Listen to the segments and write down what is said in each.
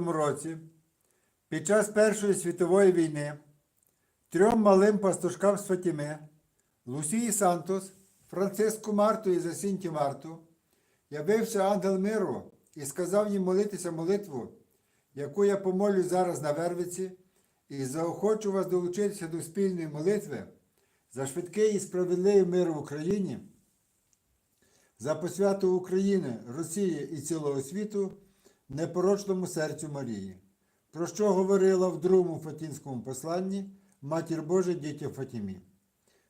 році, під час Першої світової війни, трьом малим пастушкам з Фатіми, Лусії Сантос, Франциску Марту і Засінті Марту, явився ангел миру і сказав їм молитися молитву, яку я помолю зараз на Вервиці, і заохочу вас долучитися до спільної молитви за швидкий і справедливий мир в Україні, за посвяту України, Росії і цілого світу непорочному серцю Марії, про що говорила в другому Фатінському посланні Матір Божа дітям Фатімі.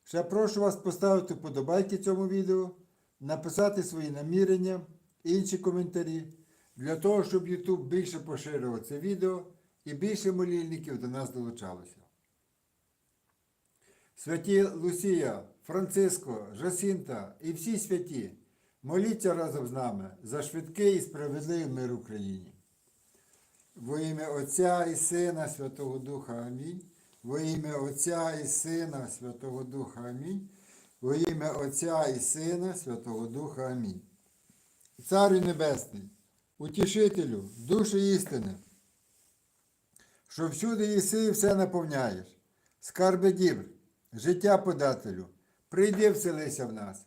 Ще прошу вас поставити вподобайки цьому відео, написати свої намірення, інші коментарі, для того, щоб YouTube більше поширював це відео і більше молільників до нас долучалося. Святі Лусія, Франциско, Жасінта і всі святі, моліться разом з нами за швидкий і справедливий мир Україні. Во ім'я Отця і Сина Святого Духа Амінь. Во ім'я Отця і Сина Святого Духа Амінь. Во ім'я Отця і Сина Святого Духа Амінь. Царю Небесний, утішителю, душі істини, що всюди єси і все наповняєш, скарби дібр, життя подателю, прийди вселися в нас,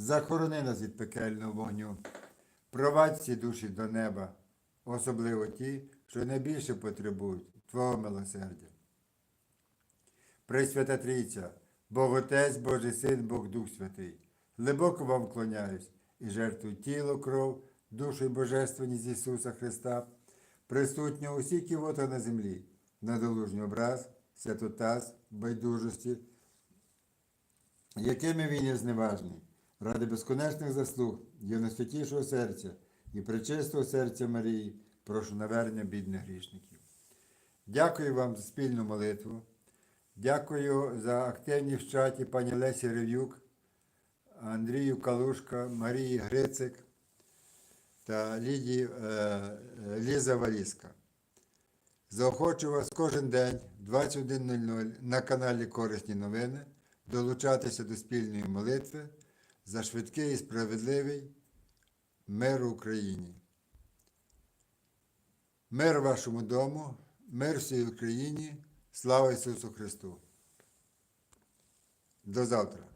захорони нас від пекельного вогню, провадь ці душі до неба, особливо ті, що найбільше потребують Твого милосердя. Пресвята Трійця, Бог Отець, Божий Син, Бог Дух Святий, глибоко вам вклоняюсь і жертвую тіло, кров, душу і божественність Ісуса Христа, присутнього усі ківота на землі, надолужній образ, святотаз, байдужості, якими він є зневажний, ради безконечних заслуг Його найсвятішого серця і пречистого серця Марії, прошу навернення бідних грішників. Дякую вам за спільну молитву. Дякую за активність в чаті пані Лесі Рев'юк, Андрію Калушка, Марії Грицик та Лідії е, е, Ліза Валіска. Заохочу вас кожен день в 21.00 на каналі Корисні новини долучатися до спільної молитви за швидкий і справедливий мир Україні. Мир вашому дому, мир всій Україні, слава Ісусу Христу. До завтра!